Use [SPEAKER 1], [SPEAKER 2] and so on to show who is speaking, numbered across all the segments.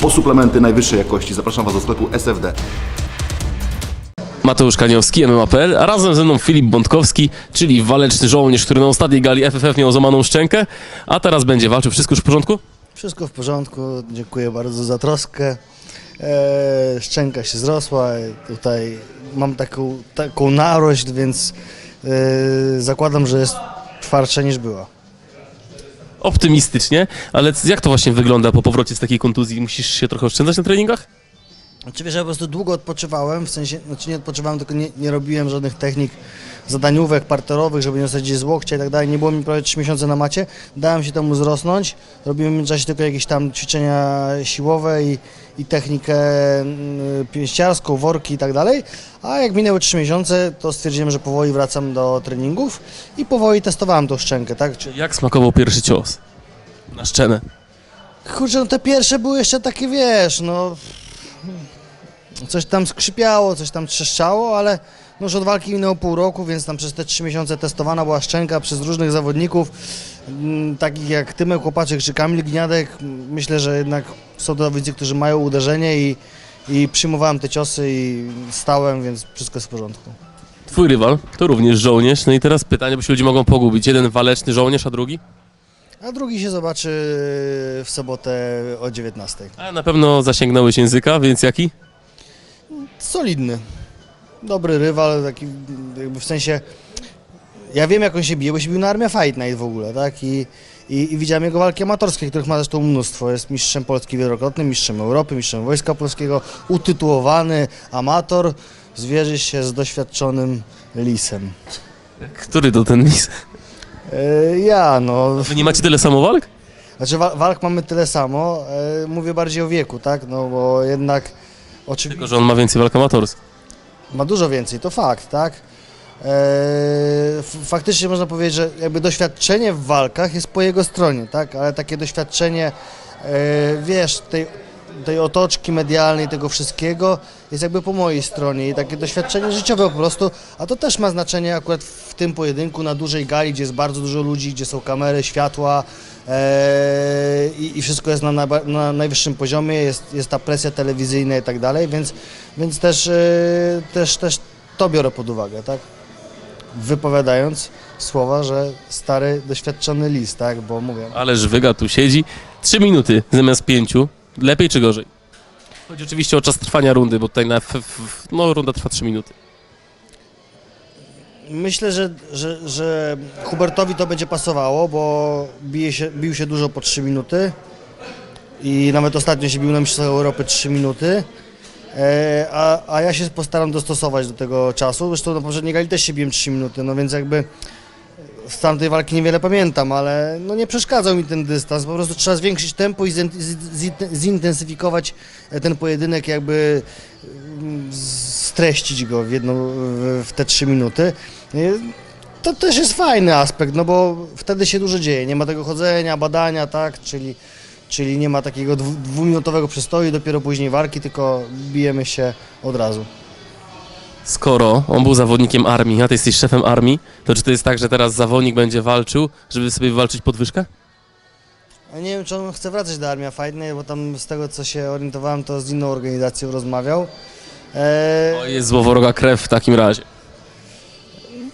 [SPEAKER 1] Po suplementy najwyższej jakości zapraszam Was do sklepu SFD.
[SPEAKER 2] Mateusz Kaniowski, MMA.pl, a razem ze mną Filip Bątkowski, czyli waleczny żołnierz, który na ostatniej gali FFF miał złamaną szczękę, a teraz będzie walczył. Wszystko już w porządku?
[SPEAKER 3] Wszystko w porządku, dziękuję bardzo za troskę. E, szczęka się zrosła, tutaj mam taką, taką narość, więc e, zakładam, że jest twardsza niż była.
[SPEAKER 2] Optymistycznie, ale jak to właśnie wygląda po powrocie z takiej kontuzji? Musisz się trochę oszczędzać na treningach?
[SPEAKER 3] Znaczy wiesz, ja po prostu długo odpoczywałem, w sensie, znaczy nie odpoczywałem, tylko nie, nie robiłem żadnych technik zadaniówek, parterowych, żeby nie sadzić z łokcia i tak dalej. Nie było mi prawie 3 miesiące na macie, dałem się temu zrosnąć, robiłem w międzyczasie tylko jakieś tam ćwiczenia siłowe i, i technikę mm, pięściarską, worki i tak dalej. A jak minęły 3 miesiące, to stwierdziłem, że powoli wracam do treningów i powoli testowałem tą szczękę, tak? Czy,
[SPEAKER 2] Jak smakował pierwszy cios? Na szczenę.
[SPEAKER 3] Kurczę, no te pierwsze były jeszcze takie, wiesz, no... Coś tam skrzypiało, coś tam trzeszczało, ale no już od walki minęło pół roku, więc tam przez te trzy miesiące testowana była szczęka przez różnych zawodników, mm, takich jak Tymek Łopaczek czy Kamil Gniadek. Myślę, że jednak są to zawodnicy, którzy mają uderzenie i, i przyjmowałem te ciosy i stałem, więc wszystko jest w porządku.
[SPEAKER 2] Twój rywal to również żołnierz, no i teraz pytanie, bo się ludzie mogą pogubić. Jeden waleczny żołnierz, a drugi?
[SPEAKER 3] A drugi się zobaczy w sobotę o 19.
[SPEAKER 2] A na pewno zasięgnąłeś języka, więc jaki?
[SPEAKER 3] solidny. Dobry rywal, taki jakby w sensie. Ja wiem jak on się bije, bo się bił na Armia Fight Night w ogóle, tak? I, i, i widziałem jego walki amatorskie, których ma zresztą mnóstwo. Jest mistrzem Polski wielokrotnym, mistrzem Europy, mistrzem Wojska Polskiego, utytułowany amator. Zwierzy się z doświadczonym lisem.
[SPEAKER 2] Który to ten lis?
[SPEAKER 3] E, ja, no.
[SPEAKER 2] Wy nie macie tyle samo walk?
[SPEAKER 3] Znaczy wa- walk mamy tyle samo. E, mówię bardziej o wieku, tak? No bo jednak. Oczywiście.
[SPEAKER 2] Tylko, że on ma więcej walk amatorskich.
[SPEAKER 3] Ma dużo więcej, to fakt, tak? F- faktycznie można powiedzieć, że jakby doświadczenie w walkach jest po jego stronie, tak? Ale takie doświadczenie, e, wiesz, tej, tej otoczki medialnej, tego wszystkiego jest jakby po mojej stronie i takie doświadczenie życiowe po prostu, a to też ma znaczenie akurat w tym pojedynku na dużej gali, gdzie jest bardzo dużo ludzi, gdzie są kamery, światła eee, i, i wszystko jest na, na, na najwyższym poziomie, jest, jest ta presja telewizyjna i tak dalej, więc, więc też, e, też, też to biorę pod uwagę, tak? Wypowiadając słowa, że stary, doświadczony list, tak? Bo mówię,
[SPEAKER 2] Ależ wyga tu siedzi. Trzy minuty zamiast pięciu. Lepiej czy gorzej? Chodzi oczywiście o czas trwania rundy, bo tutaj na no, runda trwa trzy minuty.
[SPEAKER 3] Myślę, że, że, że Hubertowi to będzie pasowało, bo bije się, bił się dużo po 3 minuty i nawet ostatnio się bił na Mistrzostwach Europy 3 minuty. E, a, a ja się postaram dostosować do tego czasu. Zresztą na poprzedniej gali też się biłem 3 minuty, no więc jakby z tamtej walki niewiele pamiętam, ale no nie przeszkadzał mi ten dystans. Po prostu trzeba zwiększyć tempo i zin- zi- zintensyfikować ten pojedynek, jakby mm, streścić go w, jedną, w- te trzy minuty. To też jest fajny aspekt, no bo wtedy się dużo dzieje. Nie ma tego chodzenia, badania, tak, czyli, czyli nie ma takiego dwu, dwuminutowego przystoju, dopiero później walki, tylko bijemy się od razu.
[SPEAKER 2] Skoro on był zawodnikiem armii, a ty jesteś szefem armii, to czy to jest tak, że teraz zawodnik będzie walczył, żeby sobie wywalczyć podwyżkę?
[SPEAKER 3] Ja nie wiem, czy on chce wracać do Armia Fightnej, bo tam z tego, co się orientowałem, to z inną organizacją rozmawiał. E,
[SPEAKER 2] To jest złowroga krew w takim razie.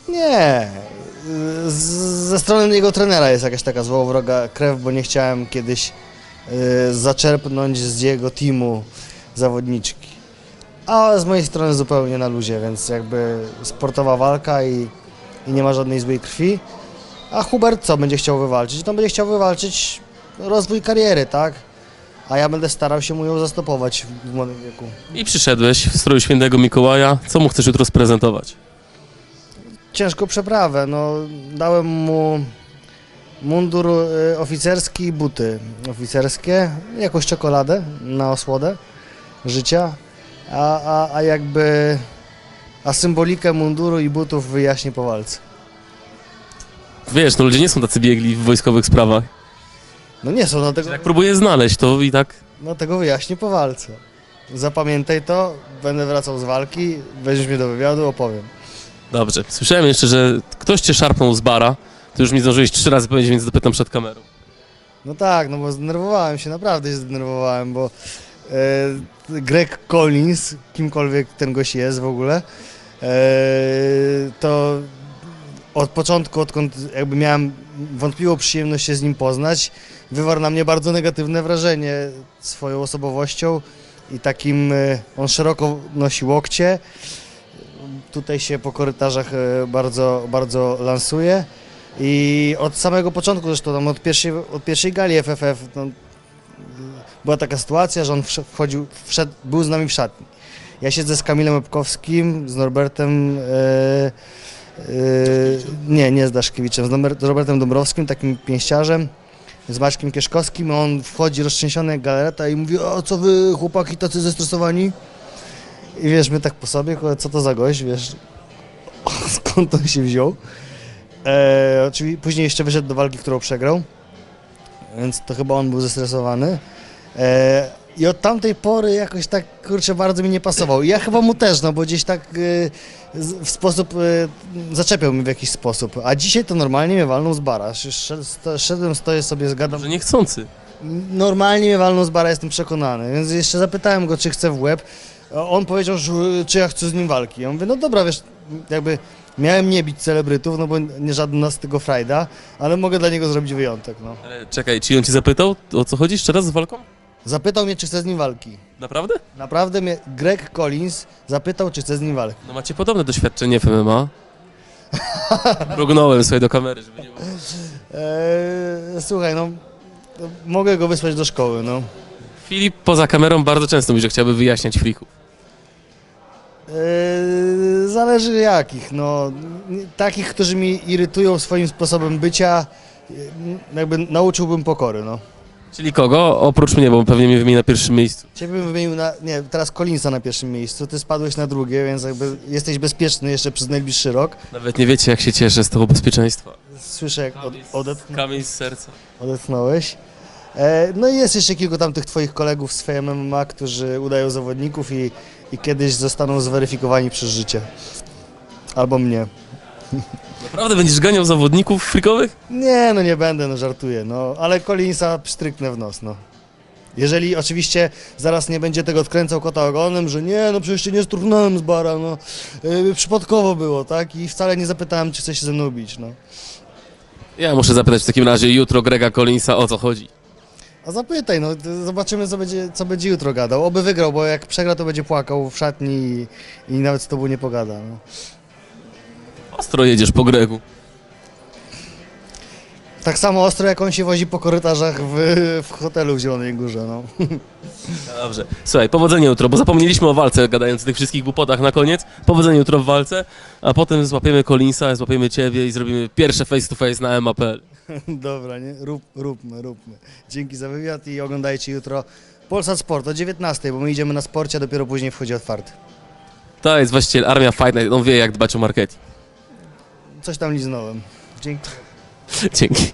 [SPEAKER 3] Nie. Z, ze strony jego trenera jest jakaś taka złowroga krew, bo nie chciałem kiedyś y, zaczerpnąć z jego teamu zawodniczki. A z mojej strony zupełnie na luzie, więc jakby sportowa walka i, i nie ma żadnej złej krwi. A Hubert co będzie chciał wywalczyć? No będzie chciał wywalczyć rozwój kariery, tak? A ja będę starał się mu ją zastopować w młodym wieku.
[SPEAKER 2] I przyszedłeś w stroju świętego Mikołaja. Co mu chcesz jutro sprezentować?
[SPEAKER 3] ciężką przeprawę. No, dałem mu mundur y, oficerski i buty oficerskie, jakąś czekoladę na osłodę życia, a, a, a jakby a symbolikę munduru i butów wyjaśnię po walce.
[SPEAKER 2] Wiesz, no ludzie nie są tacy biegli w wojskowych sprawach.
[SPEAKER 3] No nie są, dlatego,
[SPEAKER 2] Jak próbuję znaleźć, to i tak
[SPEAKER 3] dlatego wyjaśnię po walce. Zapamiętaj to, będę wracał z walki, weźmiesz mnie do wywiadu, opowiem.
[SPEAKER 2] Dobrze. Słyszałem jeszcze, że ktoś cię szarpnął z bara Ty już mi zdążyłeś trzy razy powiedzieć, więc dopytam przed kamerą.
[SPEAKER 3] No tak, no bo zdenerwowałem się, naprawdę się zdenerwowałem, bo Greg Collins, kimkolwiek ten gość jest w ogóle, e, to od początku, odkąd jakby miałem wątpliwą przyjemność się z nim poznać, wywarł na mnie bardzo negatywne wrażenie swoją osobowością i takim, e, on szeroko nosi łokcie, tutaj się po korytarzach e, bardzo, bardzo lansuje. I od samego początku, zresztą tam od pierwszej, od pierwszej gali FFF, no, była taka sytuacja, że on wchodził, wszedł, był z nami w szatni. Ja siedzę z Kamilem Epkowskim, z Norbertem, e, e, nie, nie z Daszkiewiczem, z Robertem Dąbrowskim, takim pięściarzem, z Maćkiem Kieszkowskim, on wchodzi roztrzęsiony jak galereta i mówi, o co wy chłopaki tacy zestresowani? I wiesz, my tak po sobie, co to za gość, wiesz, skąd on się wziął? E, oczywiście później jeszcze wyszedł do walki, którą przegrał, więc to chyba on był zestresowany. E, I od tamtej pory jakoś tak, kurczę, bardzo mi nie pasował. I ja chyba mu też, no bo gdzieś tak e, w sposób, e, zaczepiał mnie w jakiś sposób. A dzisiaj to normalnie mnie walnął z bara. Sz- sz- Szedłem, stoję sobie, zgadam.
[SPEAKER 2] Że niechcący.
[SPEAKER 3] Normalnie mnie walnął z bara, jestem przekonany. Więc jeszcze zapytałem go, czy chce w łeb. On powiedział, że czy ja chcę z nim walki. Ja mówię, no dobra, wiesz, jakby miałem nie bić celebrytów, no bo nie żaden z tego frajda, ale mogę dla niego zrobić wyjątek, no.
[SPEAKER 2] Ale czekaj, czy on ci zapytał, o co chodzi jeszcze raz z walką?
[SPEAKER 3] Zapytał mnie, czy chcę z nim walki.
[SPEAKER 2] Naprawdę?
[SPEAKER 3] Naprawdę mnie Greg Collins zapytał, czy chcę z nim walki.
[SPEAKER 2] No macie podobne doświadczenie w MMA. Mrugnąłem sobie do kamery, żeby nie było.
[SPEAKER 3] Eee, słuchaj, no, no, mogę go wysłać do szkoły, no.
[SPEAKER 2] Filip poza kamerą bardzo często mówi, że chciałby wyjaśniać frików.
[SPEAKER 3] Eee, zależy jakich, no. Nie- Takich, którzy mi irytują swoim sposobem bycia, e, jakby nauczyłbym pokory, no.
[SPEAKER 2] Czyli kogo? Oprócz mnie, bo pewnie mnie wymieni na pierwszym miejscu.
[SPEAKER 3] Ciebie bym wymienił na, nie, teraz Collinsa na pierwszym miejscu, ty spadłeś na drugie, więc jakby jesteś bezpieczny jeszcze przez najbliższy rok.
[SPEAKER 2] Nawet nie wiecie, jak się cieszę z tego bezpieczeństwa.
[SPEAKER 3] Słyszę, jak od, odetchnąłeś.
[SPEAKER 2] Kamień z serca.
[SPEAKER 3] odetchnąłeś. E, no i jest jeszcze kilku tam tych twoich kolegów z Fame MMA, którzy udają zawodników i, i kiedyś zostaną zweryfikowani przez życie. Albo mnie.
[SPEAKER 2] Naprawdę będziesz ganiał zawodników frikowych?
[SPEAKER 3] Nie, no nie będę, no żartuję, no. Ale Collinsa pstryknę w nos, no. Jeżeli oczywiście zaraz nie będzie tego odkręcał kota ogonem, że nie, no przecież się nie strunąłem z bara, no. Yy, przypadkowo było, tak? I wcale nie zapytałem, czy chce się ze mną bić, no.
[SPEAKER 2] Ja muszę zapytać w takim razie jutro Grega Collinsa o co chodzi.
[SPEAKER 3] A zapytaj, no zobaczymy, co będzie, co będzie jutro gadał. Oby wygrał, bo jak przegra, to będzie płakał w szatni i, i nawet z tobą nie pogada. No.
[SPEAKER 2] Ostro jedziesz po Gregu.
[SPEAKER 3] Tak samo ostro, jak on się wozi po korytarzach w, w hotelu w Zielonej Górze, no.
[SPEAKER 2] Dobrze. Słuchaj, powodzenia jutro, bo zapomnieliśmy o walce, gadając o tych wszystkich głupotach na koniec. Powodzenia jutro w walce, a potem złapiemy Collinsa, złapiemy ciebie i zrobimy pierwsze face to face na MAPL.
[SPEAKER 3] Dobra, nie? Rób, róbmy, róbmy. Dzięki za wywiad i oglądajcie jutro Polsat Sport o 19, bo my idziemy na sporcie, a dopiero później wchodzi otwarty.
[SPEAKER 2] To jest właściciel Armia Fight Night, on wie jak dbać o marketing.
[SPEAKER 3] Coś tam liznąłem. Dzięki.
[SPEAKER 2] Dzięki.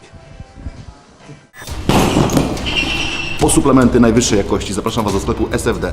[SPEAKER 1] Po suplementy najwyższej jakości zapraszam Was do sklepu SFD.